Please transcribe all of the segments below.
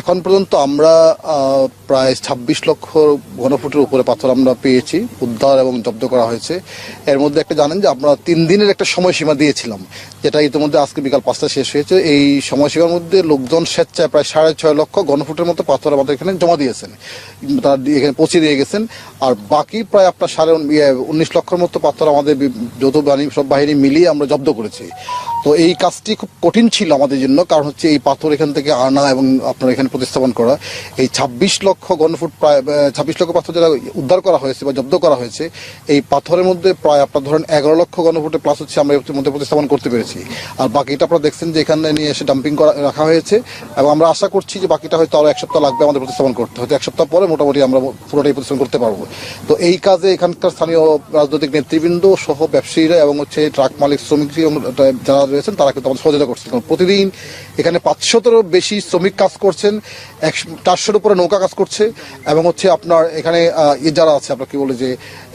এখন পর্যন্ত আমরা প্রায় ছাব্বিশ লক্ষ ঘনফুটের উপরে পাথর আমরা পেয়েছি উদ্ধার এবং জব্দ করা হয়েছে। এর মধ্যে একটা জানেন যে আমরা তিন দিনের একটা সময়সীমা দিয়েছিলাম যেটা ইতিমধ্যে আজকে বিকাল পাঁচটা শেষ হয়েছে। এই সময়সীমার মধ্যে লোকজন স্বেচ্ছায় প্রায় সাড়ে ছয় লক্ষ ঘনফুটের মতো পাথর আমাদের এখানে জমা দিয়েছেন তারা এখানে পৌঁছে দিয়ে গেছেন। আর বাকি প্রায় আপনার সাড়ে ইয়ে, উনিশ লক্ষের মতো পাথর আমাদের যৌথ বাহিনী সব বাহিনী মিলিয়ে আমরা জব্দ করেছি। তো এই কাজটি খুব কঠিন ছিল আমাদের জন্য, কারণ হচ্ছে এই পাথর এখান থেকে আনা এবং আপনার এখানে প্রতিস্থাপন করা। এই ছাব্বিশ লক্ষ ঘনফুট প্রায় ছাব্বিশ লক্ষ পাথর যারা উদ্ধার করা হয়েছে বা জব্দ করা হয়েছে, এই পাথরের মধ্যে প্রায় আপনার ধরেন এগারো লক্ষ ঘনফুটে প্লাস হচ্ছে আমরা এর মধ্যে প্রতিস্থাপন করতে পেরেছি। আর বাকিটা আপনারা দেখছেন যে এখানে নিয়ে এসে ডাম্পিং করা, রাখা হয়েছে এবং আমরা আশা করছি যে বাকিটা হয়তো আরও এক সপ্তাহ লাগবে আমাদের প্রতিস্থাপন করতে। হয়তো এক সপ্তাহ পরে মোটামুটি আমরা পুরোটাই প্রতিস্থাপন করতে পারব। তো এই কাজে এখানকার স্থানীয় রাজনৈতিক নেতৃবৃন্দ সহ ব্যবসায়ীরা এবং হচ্ছে ট্রাক মালিক, শ্রমিক যারা রয়েছেন, তারা কিন্তু আমাদের সহযোগিতা করছেন। কারণ প্রতিদিন এখানে পাঁচশোতেরও বেশি শ্রমিক কাজ করছেন এক চারশোর উপরে নৌকা কাজ করছে, এবং হচ্ছে আপনার এখানে যারা আছে আপনার কি বলে যে,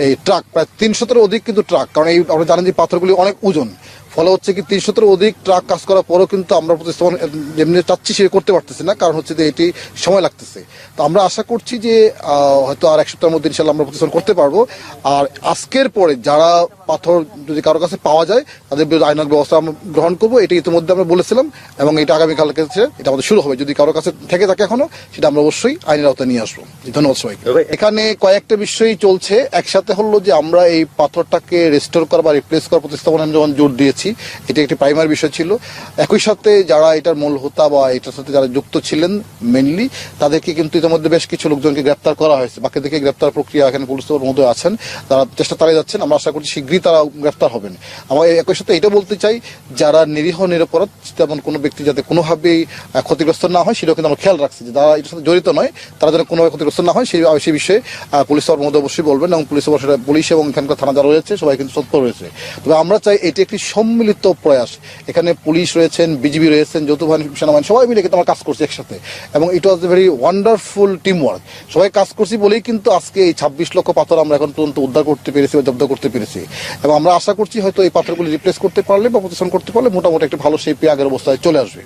এই ট্রাক, প্রায় তিনশোতেরও অধিক কিন্তু ট্রাক, কারণ এই আপনারা জানেন যে পাথরগুলি অনেক ওজন। ফলে হচ্ছে কি তিনশোতের অধিক ট্রাক কাজ করার পরেও কিন্তু আমরা প্রতিস্থাপন যেমনি চাচ্ছি সে করতে পারতেছি না কারণ হচ্ছে যে এটি সময় লাগতেছে। তো আমরা আশা করছি যে হয়তো আর এক সপ্তাহের মধ্যে ইনশাল্লাহ আমরা প্রতিস্থাপন করতে পারব। আর আজকের পরে যারা পাথর যদি কারও কাছে পাওয়া যায় তাদের বিরুদ্ধে আইনার ব্যবস্থা আমরা গ্রহণ করব। এটা ইতিমধ্যে আমরা বলেছিলাম এবং এটা আগামীকাল থেকে এটা আমাদের শুরু হবে। যদি কারও কাছে থেকে থাকে এখনও সেটা আমরা অবশ্যই আইনের আওতায় নিয়ে আসব। ধন্যবাদ সবাইকে। এখানে কয়েকটা বিষয়ই চলছে। একসাথে হলো যে আমরা এই পাথরটাকে রেস্টোর করা বা রিপ্লেস করা প্রতিস্থাপনে আমি যখন জোর দিয়েছি এটা একটি প্রাইমারি বিষয় ছিল। একই সাথে যারা এটার মূল হোতা বা এটার সাথে যারা যুক্ত ছিলেন মেনলি তাদেরকে কিন্তু ইতিমধ্যে বেশ কিছু লোকজনকে গ্রেপ্তার করা হয়েছে। বাকি থেকে গ্রেপ্তার প্রক্রিয়া এখানে পুলিশ মধ্যে আছেন। তারা চেষ্টা চালিয়ে যাচ্ছেন। আমরা আশা করছি শীঘ্রই তারা গ্রেপ্তার হবেন। আমার একই সাথে এটা বলতে চাই, যারা নিরীহ, নিরপরাধ, তেমন কোনো ব্যক্তি যাতে কোনোভাবেই ক্ষতিগ্রস্ত না হয়, সেটাও কিন্তু আমরা খেয়াল রাখছি যে যারা এটার সাথে জড়িত নয়, তারা যেন কোনোভাবে ক্ষতিগ্রস্ত না হয়, সেই সেই বিষয়ে পুলিশ সবার মধ্যে অবশ্যই বলবেন এবং পুলিশ পুলিশ এবং এখানকার থানা যারা রয়েছে, সবাই কিন্তু সত্য রয়েছে। তবে আমরা চাই এটি একটি সম্মিলিত প্রয়াস। এখানে পুলিশ রয়েছেন, বিজিবি রয়েছেন যৌথ বাহিনী সেনাবাহিনী, সবাই মিলে কিন্তু আমরা কাজ করছি একসাথে। এবং it was very wonderful teamwork সবাই কাজ করছি বলেই কিন্তু আজকে এই ছাব্বিশ লক্ষ পাথর আমরা এখন পর্যন্ত উদ্ধার করতে পেরেছি বা জব্দ করতে পেরেছি। এবং আমরা আশা করছি হয়তো এই পাথরগুলি রিপ্লেস করতে পারলে বা প্রতিষ্ঠান করতে পারলে মোটামুটি একটা ভালো শেপে আগের অবস্থায় চলে আসবে।